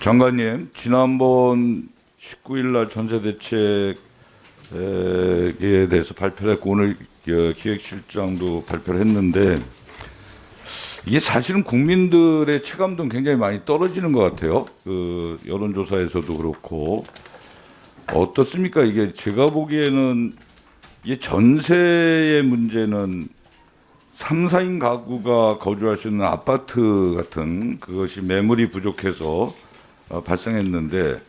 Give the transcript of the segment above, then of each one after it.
장관님, 지난번 19일 날 전세 대책에 대해서 발표를 했고 오늘 어, 기획실장도 발표를 했는데 이게 사실은 국민들의 체감도 굉장히 많이 떨어지는 것 같아요. 그 여론조사에서도 그렇고 어떻습니까? 이게 제가 보기에는 이게 전세의 문제는 3, 4인 가구가 거주할 수 있는 아파트 같은 그것이 매물이 부족해서 어, 발생했는데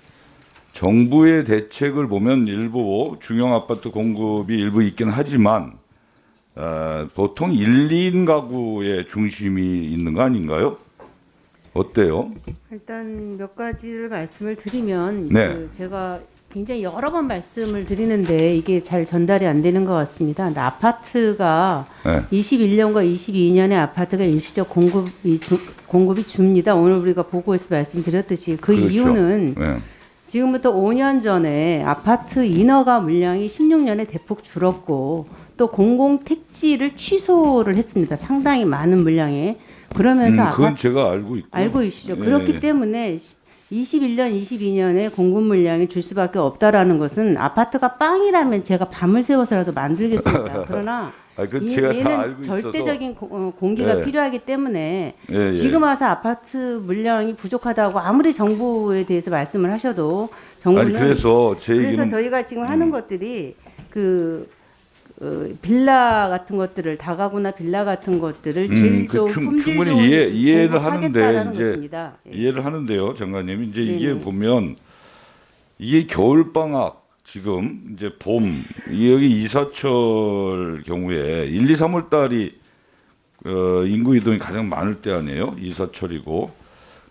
정부의 대책을 보면 일부 중형 아파트 공급이 일부 있긴 하지만 어, 보통 1, 2인 가구의 중심이 있는 거 아닌가요? 어때요? 일단 몇 가지를 말씀을 드리면 네. 그 제가 굉장히 여러 번 말씀을 드리는데 이게 잘 전달이 안 되는 것 같습니다. 근데 아파트가 네. 21년과 22년에 아파트가 일시적 공급이 주, 공급이 줍니다. 오늘 우리가 보고에서 말씀드렸듯이 그 그렇죠. 이유는 네. 지금부터 5년 전에 아파트 인허가 물량이 16년에 대폭 줄었고 또 공공 택지를 취소를 했습니다. 상당히 많은 물량에 그러면서 음, 아파트 그건 제가 알고 있고 알고 계시죠. 예. 그렇기 때문에 21년, 22년에 공급 물량이 줄 수밖에 없다라는 것은 아파트가 빵이라면 제가 밤을 새워서라도 만들겠습니다. 그러나 아, 그 이- 제가 다 알고 있어서 절대적인 고- 어, 공기가 예. 필요하기 때문에 예, 예. 지금 와서 아파트 물량이 부족하다고 아무리 정부에 대해서 말씀을 하셔도 정부는 아니 그래서 제 그래서 음. 저희가 지금 하는 것들이 그 어, 빌라 같은 것들을 다가구나 빌라 같은 것들을 음, 질그 좋은 충- 품질 충분히 좋은 이해- 이해를 하는데 이제 것입니다. 예. 이해를 하는데요, 장관님. 이제 이게 네네. 보면 이게 겨울 방학 지금 이제 봄 여기 이사철 경우에 1, 2, 3월 달이 어, 인구 이동이 가장 많을 때 아니에요? 이사철이고.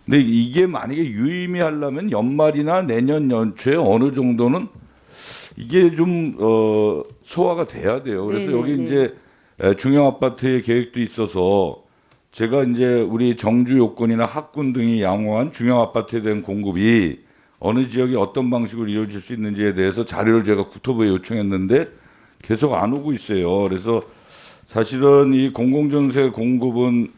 근데 이게 만약에 유의미하려면 연말이나 내년 연초에 어느 정도는 이게 좀 어, 소화가 돼야 돼요. 그래서 네네, 여기 네. 이제 에, 중형 아파트의 계획도 있어서 제가 이제 우리 정주 요건이나 학군 등이 양호한 중형 아파트에 대한 공급이 어느 지역이 어떤 방식으로 이루어질 수 있는지에 대해서 자료를 제가 국토부에 요청했는데 계속 안 오고 있어요. 그래서 사실은 이 공공전세 공급은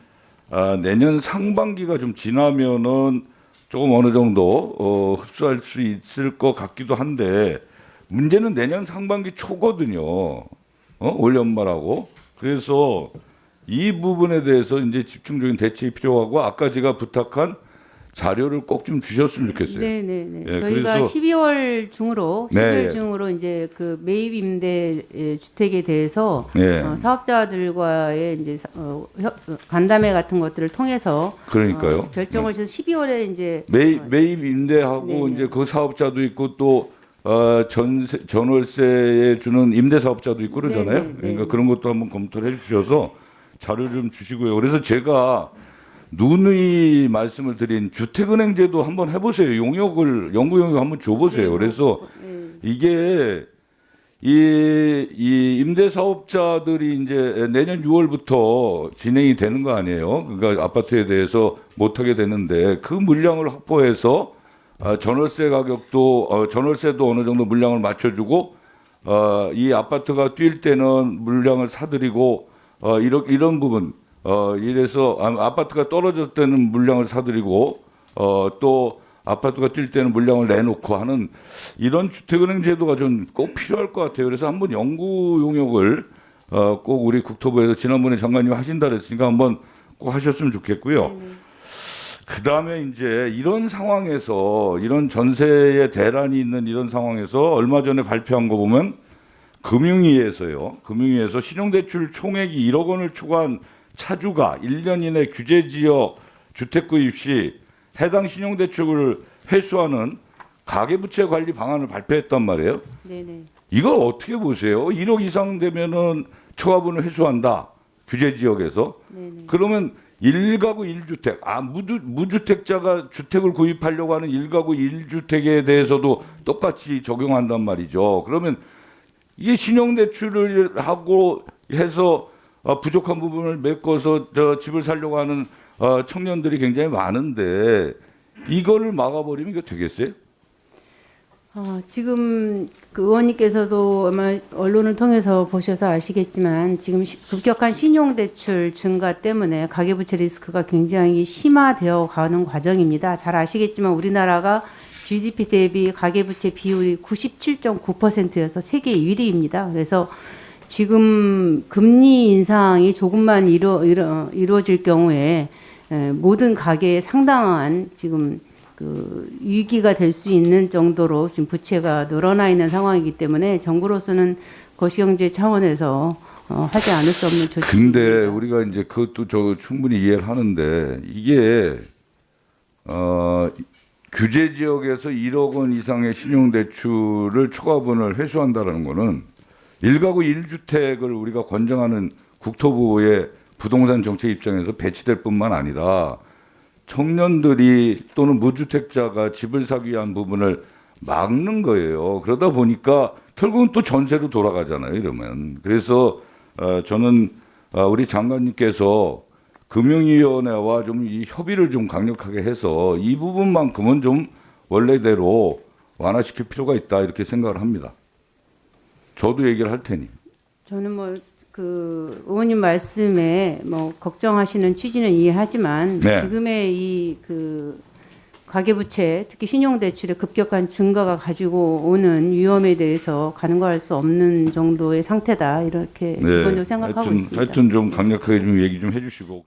아, 내년 상반기가 좀 지나면은 조금 어느 정도 어, 흡수할 수 있을 것 같기도 한데 문제는 내년 상반기 초거든요. 어? 올 연말하고 그래서 이 부분에 대해서 이제 집중적인 대책이 필요하고 아까 제가 부탁한 자료를 꼭 좀 주셨으면 좋겠어요. 네, 네, 네. 예, 저희가 그래서- 12월 중으로 12월 네, 예. 중으로 이제 그 매입 임대 예, 주택에 대해서 예. 어, 사업자들과의 이제 사- 어, 협- 어, 간담회 같은 것들을 통해서 그러니까요. 어, 결정을 해서 12월에 이제 매입 매입 임대하고 네네. 이제 그 사업자도 있고 또 어, 전세 전월세에 주는 임대 사업자도 있고 그러잖아요. 네 네, 네. 그러니까 그런 것도 한번 검토를 해주셔서 자료 좀 주시고요. 그래서 제가 누누이 말씀을 드린 주택은행제도 한번 해보세요. 용역을 연구 용역 한번 줘보세요. 네, 그래서 예, 이게 이, 이 임대 사업자들이 이제 내년 6월부터 진행이 되는 거 아니에요? 그러니까 아파트에 대해서 못 하게 되는데 그 물량을 확보해서 어, 전월세 가격도 어, 전월세도 어느 정도 물량을 맞춰주고 어, 이 아파트가 뛸 때는 물량을 사들이고 어, 이런 이런 부분 어, 이래서 아, 아파트가 떨어질 때는 물량을 사들이고 어, 또 아파트가 뛸 때는 물량을 내놓고 하는 이런 주택은행 제도가 좀 꼭 필요할 것 같아요. 그래서 한번 연구 용역을 어, 꼭 우리 국토부에서 지난번에 장관님 하신다 그랬으니까 한번 꼭 하셨으면 좋겠고요. 그 다음에 이제 이런 상황에서 이런 전세의 대란이 있는 이런 상황에서 얼마 전에 발표한 거 보면 금융위에서요. 금융위에서 신용대출 총액이 1억 원을 초과한 차주가 1년 이내 규제지역 주택 구입 시 해당 신용대출을 회수하는 가계부채 관리 방안을 발표했단 말이에요. 네, 네. 이걸 어떻게 보세요? 1억 이상 되면은 초과분을 회수한다. 규제 지역에서. 네, 네. 그러면 일가구 일주택 아 무주, 무주택자가 주택을 구입하려고 하는 일가구 일주택에 대해서도 똑같이 적용한단 말이죠. 그러면 이게 신용대출을 하고 해서 어, 부족한 부분을 메꿔서 저 집을 살려고 하는 어, 청년들이 굉장히 많은데 이거를 막아버리면 이거 되겠어요? 어, 지금 그 의원님께서도 아마 언론을 통해서 보셔서 아시겠지만 지금 시- 급격한 신용대출 증가 때문에 가계부채 리스크가 굉장히 심화되어 가는 과정입니다. 잘 아시겠지만 우리나라가 GDP 대비 가계부채 비율이 97.9%여서 세계 1위입니다. 그래서 지금 금리 인상이 조금만 이루, 이루, 이루어질 경우에 에, 모든 가계에 상당한 지금 그 위기가 될 수 있는 정도로 지금 부채가 늘어나 있는 상황이기 때문에 정부로서는 거시경제 차원에서 어, 하지 않을 수 없는 조치입니다. 근데 우리가 이제 그것도 저 충분히 이해를 하는데 이게 어 규제 지역에서 1억 원 이상의 신용 대출을 초과분을 회수한다라는 거는 일가구 1주택을 우리가 권장하는 국토부의 부동산 정책 입장에서 배치될 뿐만 아니라 청년들이 또는 무주택자가 집을 사기 위한 부분을 막는 거예요. 그러다 보니까 결국은 또 전세로 돌아가잖아요. 이러면 그래서 어, 저는 어, 우리 장관님께서 금융위원회와 좀 이 협의를 좀 강력하게 해서 이 부분만큼은 좀 원래대로 완화시킬 필요가 있다 이렇게 생각을 합니다. 저도 얘기를 할 테니. 저는 뭐 그 의원님 말씀에 뭐 걱정하시는 취지는 이해하지만 네. 지금의 이 그 가계부채 특히 신용대출의 급격한 증가가 가지고 오는 위험에 대해서 간과할 수 없는 정도의 상태다 이렇게 기본적으로 생각하고 네. 하여튼, 있습니다. 하여튼 좀 강력하게 좀 얘기 좀 해주시고.